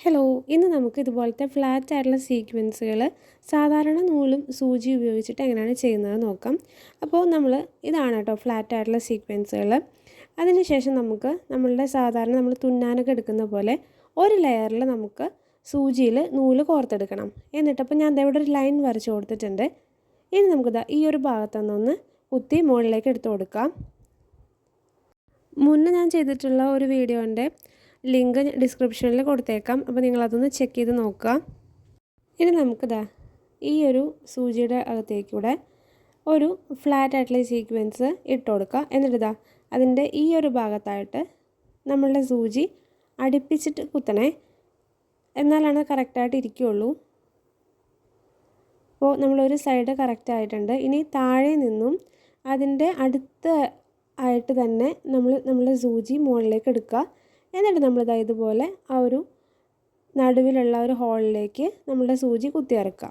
Hello ഇന്ന് നമുക്ക് ഇതുപോലത്തെ ഫ്ലാറ്റ് ആയിട്ടുള്ള സീക്വൻസുകൾ സാധാരണ നൂലും സൂചി ഉപയോഗിച്ചിട്ട് എങ്ങനെയാണ് ചെയ്യുന്നത് നോക്കാം. അപ്പോൾ നമ്മൾ ഇതാണ് കേട്ടോ ഫ്ലാറ്റ് ആയിട്ടുള്ള സീക്വൻസുകൾ അതിനുശേഷം നമുക്ക് നമ്മളുടെ സാധാരണ നമ്മൾ തുന്നാനൊക്കെ എടുക്കുന്ന പോലെ ഒരു ലെയറിൽ നമുക്ക് സൂചിയിൽ നൂൽ കോർത്തെടുക്കണം. എന്നിട്ട് അപ്പോൾ ഞാൻ ഇവിടെ ഒരു ലൈൻ വരച്ച് കൊടുത്തിട്ടുണ്ട്. ഇനി നമുക്കിതാ ഈ ഒരു ഭാഗത്തുനിന്നൊന്ന് കുത്തി മുകളിലേക്ക് എടുത്തു കൊടുക്കാം. മുന്നേ ഞാൻ ചെയ്തിട്ടുള്ള ഒരു വീഡിയോന്റെ ലിങ്ക് ഡിസ്ക്രിപ്ഷനിൽ കൊടുത്തേക്കാം. അപ്പോൾ നിങ്ങളതൊന്ന് ചെക്ക് ചെയ്ത് നോക്കുക. ഇനി നമുക്കിതാ ഈ ഒരു സൂചിയുടെ അകത്തേക്കൂടെ ഒരു ഫ്ലാറ്റ് ആയിട്ടുള്ള സീക്വൻസ് ഇട്ട് കൊടുക്കുക. എന്നിട്ടിതാ അതിന്റെ ഈ ഒരു ഭാഗത്തായിട്ട് നമ്മളുടെ സൂചി അടുപ്പിച്ചിട്ട് കുത്തണേ. എന്നാലാണ് കറക്റ്റായിട്ട് ഇരിക്കുകയുള്ളൂ. അപ്പോൾ നമ്മളൊരു സൈഡ് കറക്റ്റ് ആയിട്ടുണ്ട്. ഇനി താഴെ നിന്നും അതിന്റെ അടുത്ത് ആയിട്ട് തന്നെ നമ്മൾ നമ്മളെ സൂചി മുകളിലേക്ക് എടുക്കുക. എന്നിട്ട് നമ്മളിതാ ഇതുപോലെ ആ ഒരു നടുവിലുള്ള ഒരു ഹോളിലേക്ക് നമ്മളുടെ സൂചി കുത്തിയിറക്കുക.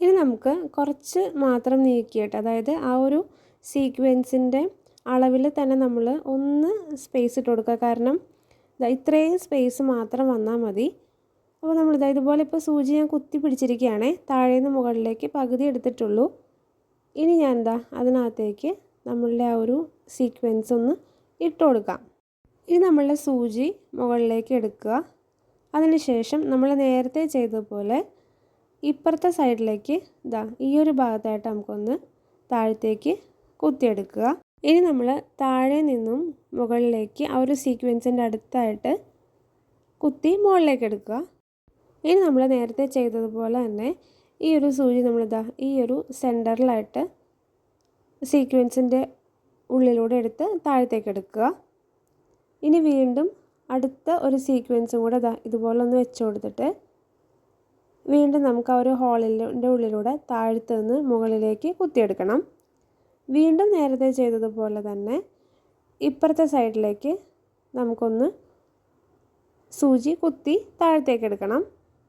ഇനി നമുക്ക് കുറച്ച് മാത്രം നീക്കിയിട്ട് അതായത് ആ ഒരു സീക്വൻസിന്റെ അളവിൽ തന്നെ നമ്മൾ ഒന്ന് സ്പേസ് ഇട്ട് കൊടുക്കുക. കാരണം ഇത്രയും സ്പേസ് മാത്രം വന്നാൽ മതി. അപ്പോൾ നമ്മൾ നമ്മളിതാ ഇതുപോലെ ഇപ്പോൾ സൂചി ഞാൻ കുത്തി പിടിച്ചിരിക്കുകയാണേ താഴേന്ന് മുകളിലേക്ക് പകുതി എടുത്തിട്ടുള്ളൂ. ഇനി ഞാൻ എന്താ അതിനകത്തേക്ക് നമ്മളുടെ ആ ഒരു സീക്വൻസ് ഒന്ന് ഇട്ട് കൊടുക്കാം. ഇനി നമ്മളുടെ സൂചി മുകളിലേക്ക് എടുക്കുക. അതിനുശേഷം നമ്മൾ നേരത്തെ ചെയ്തതുപോലെ ഇപ്പുറത്തെ സൈഡിലേക്ക് ഇതാ ഈ ഒരു ഭാഗത്തായിട്ട് നമുക്കൊന്ന് താഴത്തേക്ക് കുത്തിയെടുക്കുക. ഇനി നമ്മൾ താഴെ നിന്നും മുകളിലേക്ക് ആ ഒരു സീക്വൻസിന്റെ അടുത്തായിട്ട് കുത്തി മുകളിലേക്ക് എടുക്കുക. ഇനി നമ്മൾ നേരത്തെ ചെയ്തതുപോലെ തന്നെ ഈ ഒരു സൂചി നമ്മളിതാ ഈ ഒരു സെന്ററിലായിട്ട് സീക്വൻസിന്റെ ഉള്ളിലൂടെ എടുത്ത് താഴത്തേക്ക് എടുക്കുക. ഇനി വീണ്ടും അടുത്ത ഒരു സീക്വൻസും കൂടെ ഇതാ ഇതുപോലെ ഒന്ന് വെച്ച് കൊടുത്തിട്ട് വീണ്ടും നമുക്ക് ആ ഒരു ഹോളിന്റെ ഉള്ളിലൂടെ താഴ്ത്തു നിന്ന് മുകളിലേക്ക് കുത്തിയെടുക്കണം. വീണ്ടും നേരത്തെ ചെയ്തതുപോലെ തന്നെ ഇപ്പുറത്തെ സൈഡിലേക്ക് നമുക്കൊന്ന് സൂചി കുത്തി താഴത്തേക്ക് എടുക്കണം.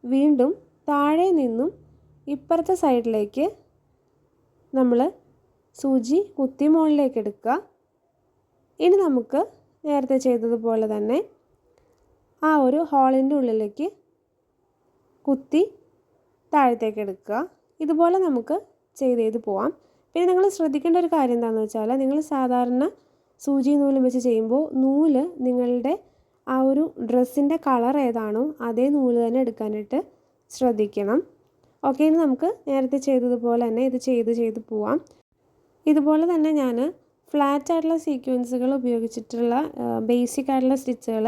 വീണ്ടും താഴെ നിന്നും ഇപ്പുറത്തെ സൈഡിലേക്ക് നമ്മൾ സൂചി കുത്തി മുകളിലേക്ക് എടുക്കുക. ഇനി നമുക്ക് നേരത്തെ ചെയ്തതുപോലെ തന്നെ ആ ഒരു ഹോളിന്റെ ഉള്ളിലേക്ക് കുത്തി താഴത്തേക്ക് എടുക്കുക. ഇതുപോലെ നമുക്ക് ചെയ്ത് ചെയ്ത് പോവാം. പിന്നെ നിങ്ങൾ ശ്രദ്ധിക്കേണ്ട ഒരു കാര്യം എന്താണെന്ന് വെച്ചാൽ നിങ്ങൾ സാധാരണ സൂചി നൂലും വെച്ച് ചെയ്യുമ്പോൾ നൂൽ നിങ്ങളുടെ ആ ഒരു ഡ്രസ്സിന്റെ കളർ ഏതാണോ അതേ നൂൽ തന്നെ എടുക്കാനായിട്ട് ശ്രദ്ധിക്കണം. ഓക്കെ നമുക്ക് നേരത്തെ ചെയ്തതുപോലെ തന്നെ ഇത് ചെയ്ത് ചെയ്ത് പോവാം. ഇതുപോലെ തന്നെ ഞാൻ ഫ്ലാറ്റ് ആയിട്ടുള്ള സീക്വൻസുകൾ ഉപയോഗിച്ചിട്ടുള്ള ബേസിക് ആയിട്ടുള്ള സ്റ്റിച്ചുകൾ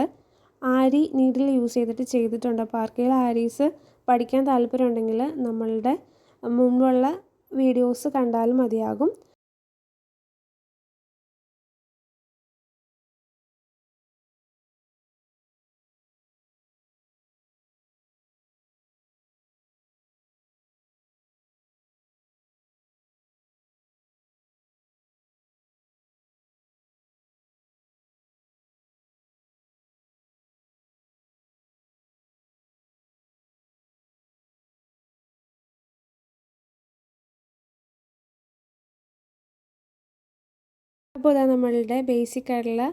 ആരി നീഡിൽ യൂസ് ചെയ്തിട്ട് ചെയ്തിട്ടുണ്ട്. അപ്പോൾ ആർക്കെങ്കിലും ആരീസ് പഠിക്കാൻ താല്പര്യമുണ്ടെങ്കിൽ നമ്മളുടെ മുമ്പുള്ള വീഡിയോസ് കണ്ടാലും മതിയാകും. അപ്പോൾ ഇതാ നമ്മളുടെ ബേസിക് ആയിട്ടുള്ള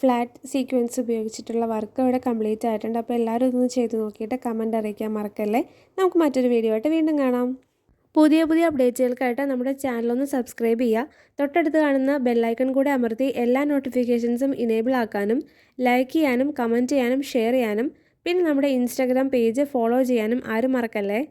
ഫ്ലാറ്റ് സീക്വൻസ് ഉപയോഗിച്ചിട്ടുള്ള വർക്ക് ഇവിടെ കംപ്ലീറ്റ് ആയിട്ടുണ്ട്. അപ്പോൾ എല്ലാവരും ഇതൊന്ന് ചെയ്ത് നോക്കിയിട്ട് കമന്റ് അറിയിക്കാൻ മറക്കല്ലേ. നമുക്ക് മറ്റൊരു വീഡിയോ ആയിട്ട് വീണ്ടും കാണാം. പുതിയ പുതിയ അപ്ഡേറ്റുകൾക്കായിട്ട് നമ്മുടെ ചാനലൊന്ന് സബ്സ്ക്രൈബ് ചെയ്യുക. തൊട്ടടുത്ത് കാണുന്ന ബെല്ലൈക്കൺ കൂടെ അമർത്തി എല്ലാ നോട്ടിഫിക്കേഷൻസും ഇനേബിൾ ആക്കാനും ലൈക്ക് ചെയ്യാനും കമന്റ് ചെയ്യാനും ഷെയർ ചെയ്യാനും പിന്നെ നമ്മുടെ ഇൻസ്റ്റാഗ്രാം പേജ് ഫോളോ ചെയ്യാനും ആരും മറക്കല്ലേ.